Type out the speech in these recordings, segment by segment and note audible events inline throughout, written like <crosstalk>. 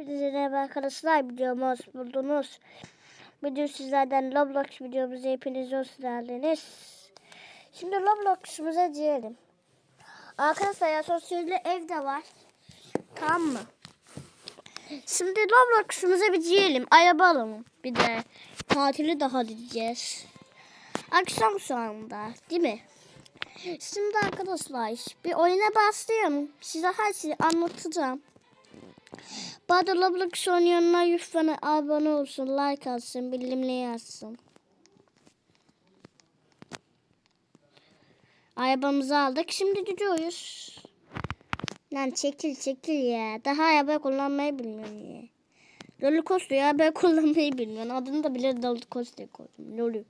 Hepinize arkadaşlar videomu hoş buldunuz. Bugün sizlerden Roblox videomuza hepiniz hoş geldiniz. Şimdi Roblox'umuza diyelim. Arkadaşlar ya sosyalde evde var. Tamam mı? Şimdi Roblox'umuza bir diyelim. Araba alalım. Bir de tatili daha diyeceğiz. Akşam şu anda değil mi? Şimdi arkadaşlar bir oyuna başlayalım. Size her şeyi anlatacağım. Bu arada Roblox oynayanlar lütfen abone olsun, like atsın, bildirimleri yazsın. Arabamızı aldık. Şimdi gidiyoruz. Lan çekil çekil ya. Daha araba kullanmayı bilmiyorum ya. Roller coaster ya ben <laughs> kullanmayı bilmiyorum. Adını da bile roller coaster koydum. Lolly.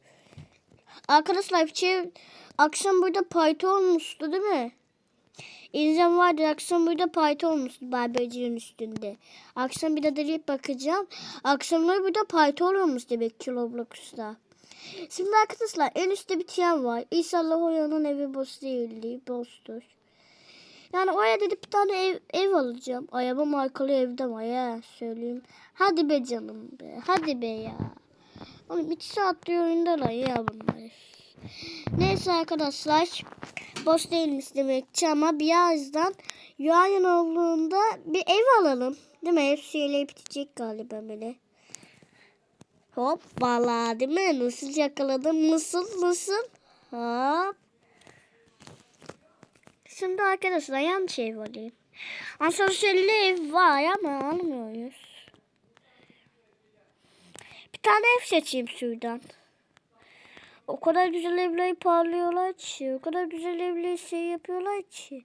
Arkadaşlar şey akşam burada parti olmuştu değil mi? İzlem vardı. Akşam burada parti olmuştu Barbeci'nin üstünde. Akşam bir de direkt bakacağım. Akşamları burada parti oluyormuş demek ki Roblox'ta. Şimdi arkadaşlar en üstte bir tren var. İnşallah Oya'nın evi boş değildi. Boştur. Yani oraya dedi bir tane ev, ev alacağım. Araba markalı evde var ya söyleyeyim. Hadi be canım be. Hadi be ya. Oğlum iki saattir oyundalar ya bunlar. Neyse arkadaşlar. Boş değilmiş demek ki ama birazdan yarın olduğunda bir ev alalım. Değil mi? Hepsiyle bitecek galiba böyle. Hoppala değil mi? Nasıl yakaladım? Nasıl? Nasıl? Hop. Şimdi arkadaşlar yanlış ev alayım. Asansörlü ev var ama almıyoruz. Bir tane ev seçeyim şuradan. O kadar güzel evleri parlıyorlar ki. O kadar güzel evleri şey yapıyorlar ki.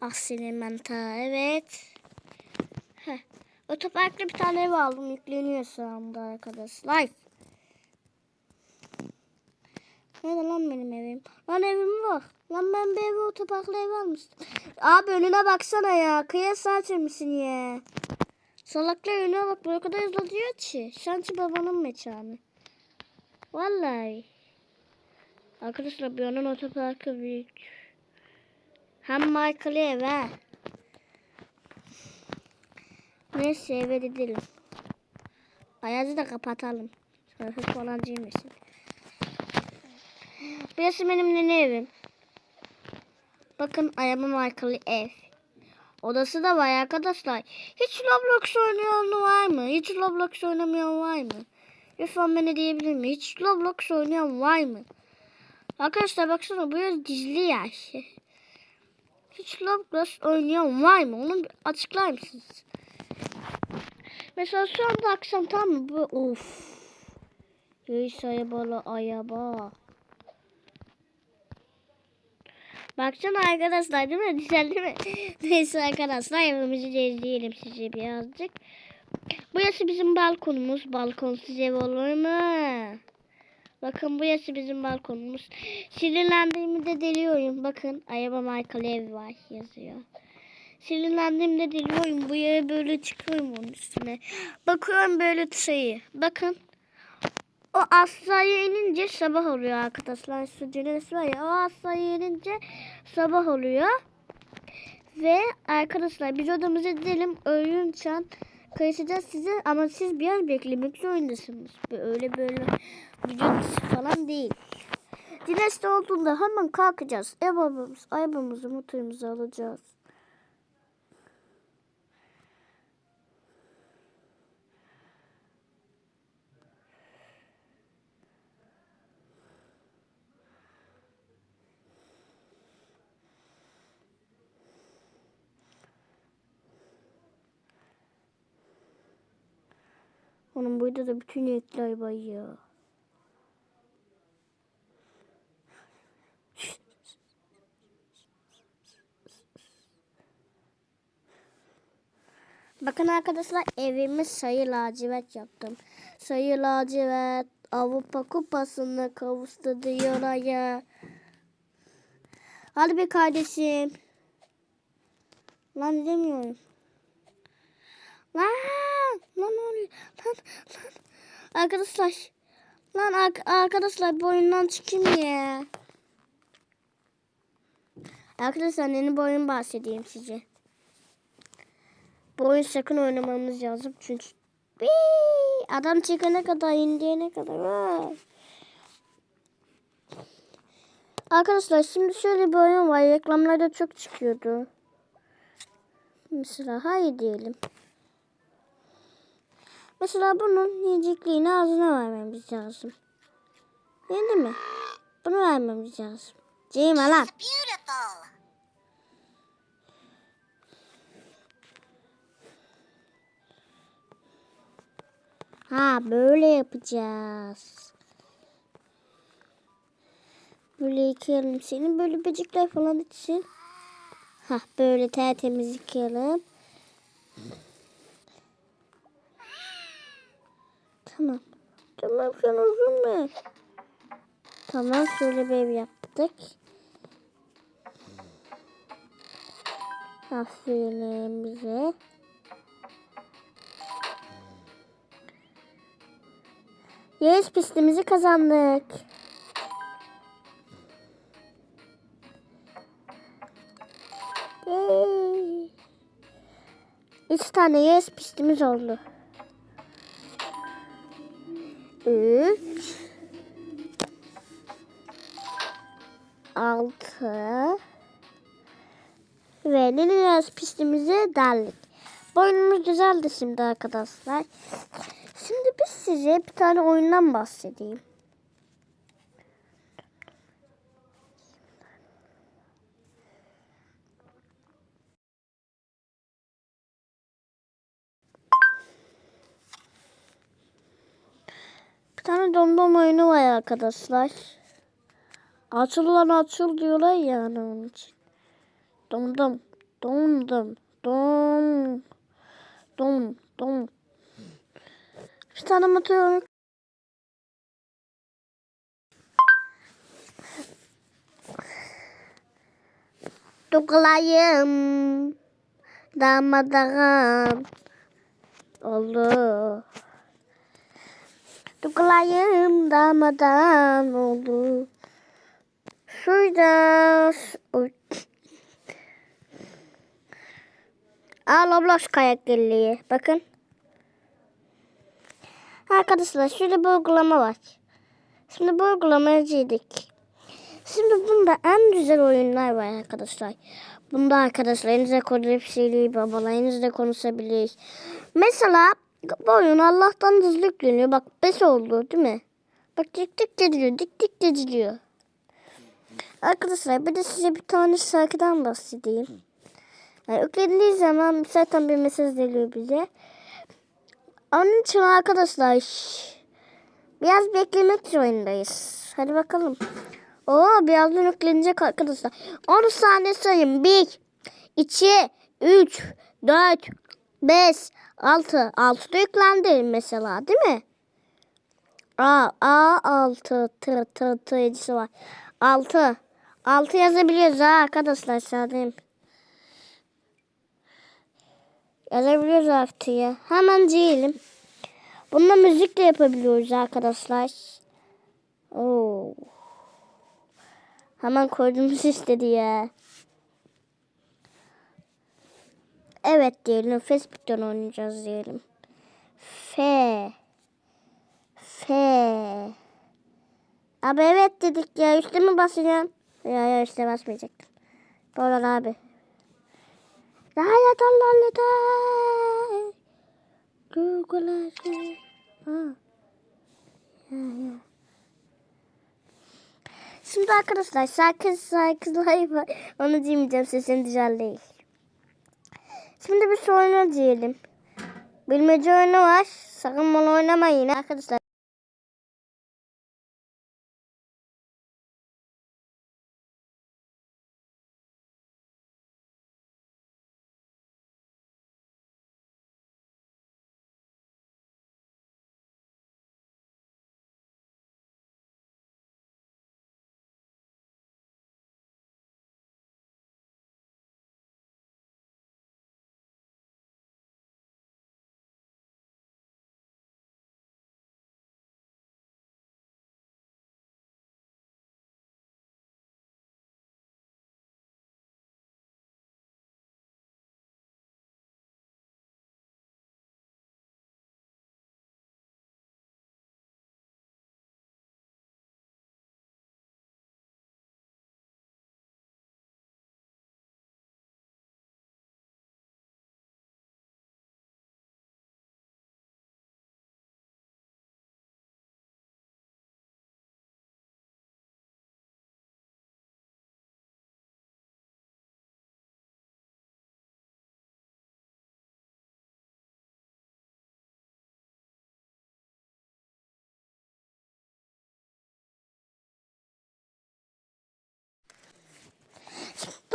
Ah senin manta. Evet. Heh. Otoparkta bir tane ev aldım. Yükleniyor şu anda arkadaşlar. Nerede lan benim evim? Lan evim var. Lan ben bir eve otoparkla ev almıştım. Abi önüne baksana ya. Kıyas açmışsın ya. Salaklar önüne bak. Bu kadar hızlı diyor ki. Şansı babanın mekanı. Vallahi. Arkadaşlar bir onun otoparkı büyük. Hem markalı ev ha. Neyse eve gidelim. Ayazı da kapatalım. Hız falan girmesin. Burası benim nene evim. Bakın araba markalı ev. Odası da var arkadaşlar. Hiç Roblox oynayan var mı? Hiç Roblox oynamayan var mı? Lütfen beni diyebilir mi? Hiç Roblox oynayan var mı? Arkadaşlar baksana burası dizli yer. <laughs> Hiç Roblox oynayan var mı? Onu açıklar mısınız? Mesela şu anda akşam tam mı? Of. Reis arabalı araba. Baksana arkadaşlar değil mi? <laughs> Güzel değil mi? Neyse arkadaşlar evimizi izleyelim size birazcık. Burası bizim balkonumuz. Balkonsuz ev olur mu? Bakın burası bizim balkonumuz. Sinirlendiğimde deliyorum. Bakın araba markalı ev var yazıyor. Sinirlendiğimde deliyorum. Bu yere böyle çıkıyorum onun üstüne. Bakıyorum böyle sayı. Bakın. O aşağıya inince sabah oluyor arkadaşlar. Su cennesi var ya. O aşağıya inince sabah oluyor. Ve arkadaşlar biz odamıza gidelim. Oyun çan kayışacağız size. Ama siz biraz beklemek zorundasınız. Öyle böyle video falan değil. Güneş olduğunda hemen kalkacağız. Ev arabamız, arabamızı, motorumuzu alacağız. Onun burada da bütün var ya. Bakın arkadaşlar evimi sayı lacivert yaptım. Sayı lacivert Avrupa kupasını kavuşturduyorlar ya. Hadi bir kardeşim. Lan demiyorum. Lan, lan ne oluyor? Lan, lan. Arkadaşlar. Lan ar arkadaşlar bu oyundan çıkayım ya. Arkadaşlar yeni bir oyun bahsedeyim size. Bu oyun sakın oynamamız lazım çünkü Bii, adam çıkana kadar indiyene kadar. Aa. Arkadaşlar şimdi şöyle bir oyun var. Reklamlarda çok çıkıyordu. Mesela hayır diyelim. Mesela bunun yiyecekliğini ağzına vermemiz lazım. Değil mi? Bunu vermemiz lazım. Ceyma lan. Ha böyle yapacağız. Böyle yıkayalım seni. Böyle böcekler falan için. Ha böyle tertemiz yıkayalım. Tamam. Tamam sen üzülme. Tamam şöyle bir ev yaptık. Aferin bize. Yes pistimizi kazandık. Yay. Üç tane yes pistimiz oldu. Üç. Altı. Ve yes pistimizi deldik. Boynumuz düzeldi şimdi arkadaşlar. Şimdi biz size bir tane oyundan bahsedeyim. Bir tane domdom oyunu var arkadaşlar. Açıl lan açıl diyorlar yani onun için. Domdom, domdom, dom, dom, dom. Bir tane motor. Dokulayım. Damadağım. Oldu. Dokulayım damadağım oldu. Şurada. Aa Roblox karakterliği. Bakın. Arkadaşlar şöyle bir uygulama var. Şimdi bu uygulamaya girdik. Şimdi bunda en güzel oyunlar var arkadaşlar. Bunda arkadaşlar elinizde konuşabilir, babalarınızla konuşabilir. Mesela oyun Allah'tan hızlı yükleniyor. Bak 5 oldu değil mi? Bak dik dik dediliyor, dik dik dediliyor. Arkadaşlar bir de size bir tane şarkıdan bahsedeyim. Yani yüklendiği zaman zaten bir mesaj geliyor bize. Onun için arkadaşlar biraz beklemek zorundayız. Hadi bakalım. Oo birazdan yüklenecek arkadaşlar. 10 saniye sayın. 1, 2, 3, 4, 5, 6. 6 da yüklendi mesela değil mi? A, A 6 tır tır tır edisi var. 6. 6 yazabiliyoruz ha arkadaşlar sadece. Yazabiliyoruz artıya. Hemen diyelim. Bununla müzik de yapabiliyoruz arkadaşlar. Oo. Hemen koydum <laughs> istedi ya. Evet diyelim. Facebook'tan oynayacağız diyelim. F. F. Abi evet dedik ya. Üste mi basacağım? Ya ya üste basmayacaktım. Doğru abi. La la da la la da. Google Ha. Ya ya. Şimdi arkadaşlar şarkılar var. Onu diyemeyeceğim sesin güzel değil. Şimdi bir oyunu diyelim. Bilmece oyunu var. Sakın bunu oynamayın arkadaşlar.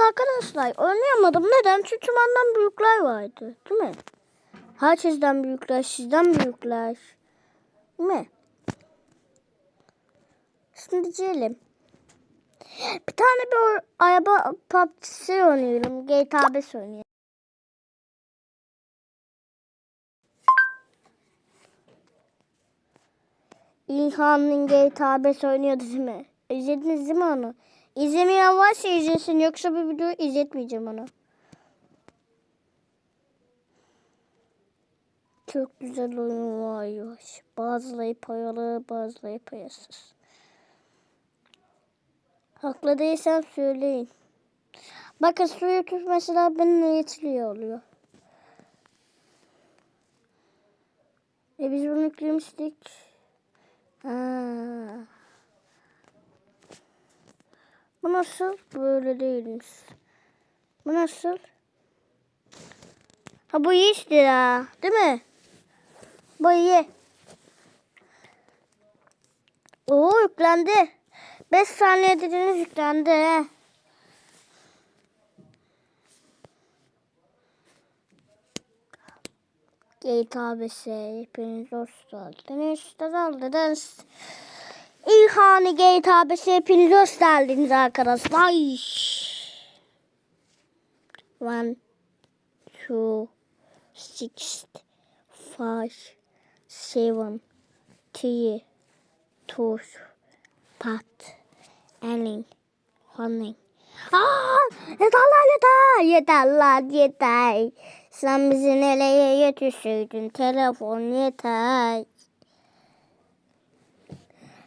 Arkadaşlar oynayamadım. Neden? Çünkü benden büyükler vardı. Değil mi? Herkesten büyükler, sizden büyükler. Değil mi? Şimdi diyelim. Bir tane bir araba PUBG'si oynuyorum. GTA 5 oynuyorum. İlhan'ın GTA 5 oynuyordu değil mi? İzlediniz değil mi onu? İzlemeyen varsa izlesin yoksa bir video izletmeyeceğim onu. Çok güzel oyun var. Bazıları paralı bazıları parasız. Haklı değilsem söyleyin. Bakın su YouTube mesela benimle yetiliyor oluyor. E biz bunu yüklemiştik. Ha. Bu nasıl? Böyle değilmiş. Bu nasıl? Ha bu iyi işte ya. Değil mi? Bu iyi. Oo yüklendi. 5 saniye dediniz yüklendi. he. GTA 5'e hepiniz hoş geldiniz. Hoş geldiniz. İlhani GTA 5'e hepiniz hoş geldiniz arkadaşlar. One, two, six, five, seven, three, two, pat, elling, honey. Aa, yeter yeter. Yeter lan yeter. Sen bizi nereye götürsüydün? Telefon yeter.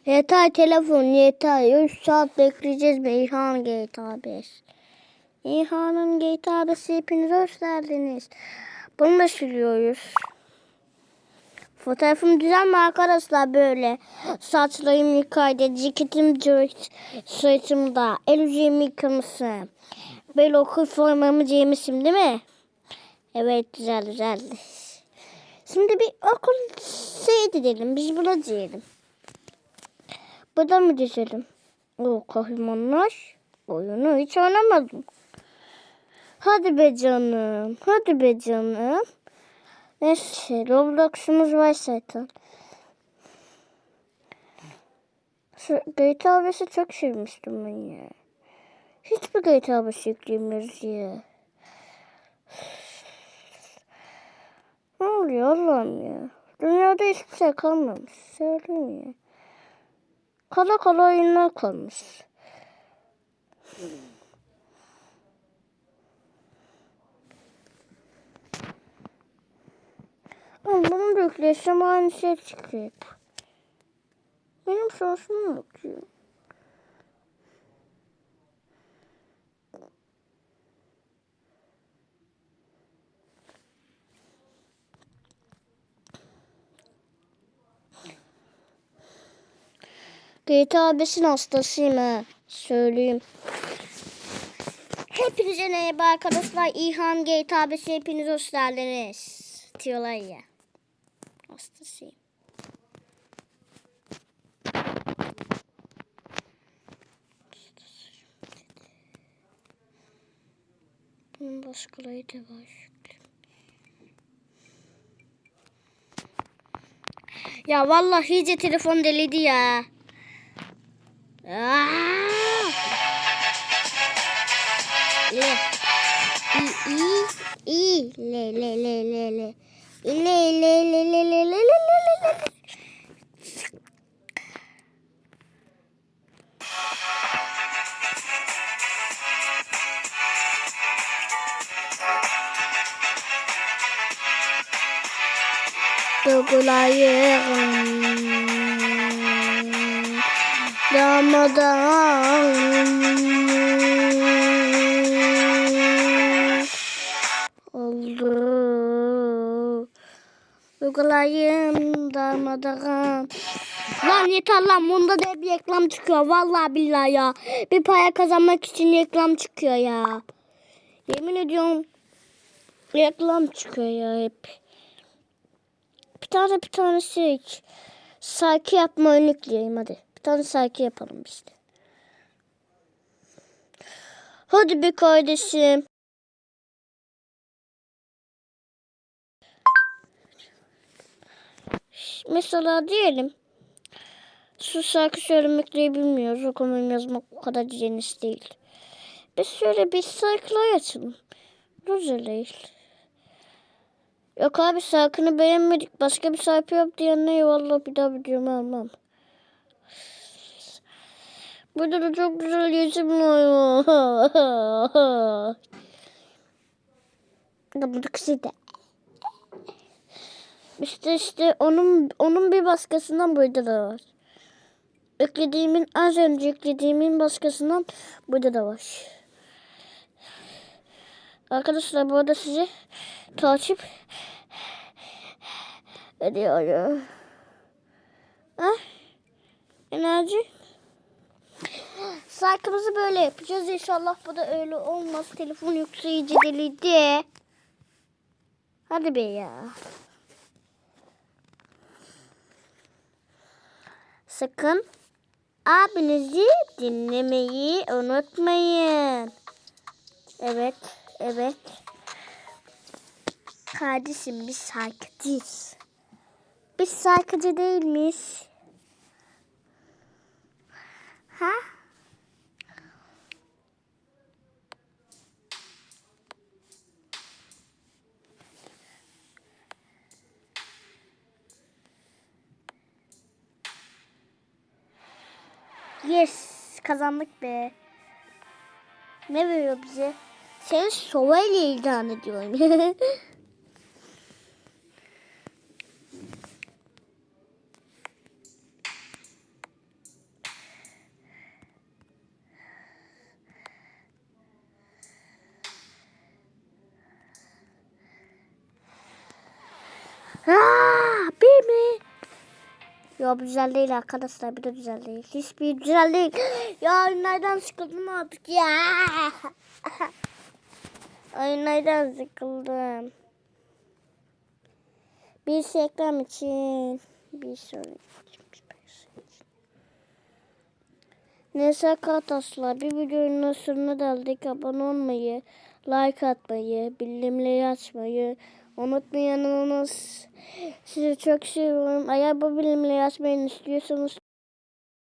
Yeter telefon yeter. 3 saat bekleyeceğiz mi? İlhan GTA 5. İlhan'ın GTA 5'i hepiniz hoş geldiniz. Bunu da sürüyoruz. Fotoğrafım güzel mi arkadaşlar böyle? Saçlarım yıkaydı, ceketim cırt, sırtımda, el yüzüm yıkamışım. Böyle okul formamı giymişim değil mi? Evet güzel güzel. Şimdi bir okul diyelim, biz buna diyelim. Burada mı dizelim? O kahramanlar oyunu hiç oynamadım. Hadi be canım, hadi be canım. Neyse Roblox'umuz var zaten. GTA 5'i çok sevmiştim ben ya. Hiçbir GTA 5 yükleyemiyoruz ya. Ne oluyor Allah'ım ya? Dünyada hiçbir şey kalmamış. Söyleyeyim ya kala kala oyunlar koymuş. Ama bunu büyükleşsem aynı şey çıkıyor. Benim şansım yok diyor. GTA 5'in hastasıyım ha. Söyleyeyim. Hepinize merhaba arkadaşlar. İlhan GTA 5'e hepiniz hoş geldiniz. Diyorlar ya. Hastasıyım. Bunun başkaları da var. Ya vallahi iyice telefon deliydi ya. Le. İ i i le le le le le. Le le le le le le le le le le. Damadan oldu. Dokulayım darmadağın. Lan yeter lan bunda da bir reklam çıkıyor. Vallahi billahi ya. Bir para kazanmak için reklam çıkıyor ya. Yemin ediyorum reklam çıkıyor ya hep. Bir tane bir tane şey. Sarkı yapma yükleyeyim hadi. Bir tane sarkı yapalım işte. Hadi be kardeşim. Mesela diyelim. Su şarkı söylemekle bilmiyoruz. Okumayı yazmak o kadar geniş değil. Biz şöyle bir şarkılar açalım. Güzel değil. Yok abi şarkını beğenmedik. Başka bir şarkı yap diyenle eyvallah bir daha videomu almam. Burada da çok güzel var. Da bu da kısıydı. İşte işte onun onun bir başkasından burada da var. Eklediğimin az önce eklediğimin başkasından burada da var. Arkadaşlar bu arada sizi takip ediyorum. Ha? Enerji. Şarkımızı böyle yapacağız. İnşallah bu da öyle olmaz. Telefon yoksa iyice deliydi. Hadi be ya. Sakın abinizi dinlemeyi unutmayın. Evet, evet. Kardeşim biz şarkıcıyız. Biz şarkıcı değil miyiz? Ha? Yes, kazandık be. Ne veriyor bize? Seni sovayla ilan ediyorum. <laughs> Aa, bir bu güzel değil arkadaşlar. Bir de güzel değil. Hiçbir güzel değil. <gasps> Ya oyunlardan sıkıldım artık ya. <laughs> oyunlardan sıkıldım. Bir şey reklam için. Bir soru için. Neyse arkadaşlar bir videonun sonuna geldik. Abone olmayı, like atmayı, bildirimleri açmayı unutmayınız. Sizi çok seviyorum. Eğer bu bilimleri açmayı istiyorsanız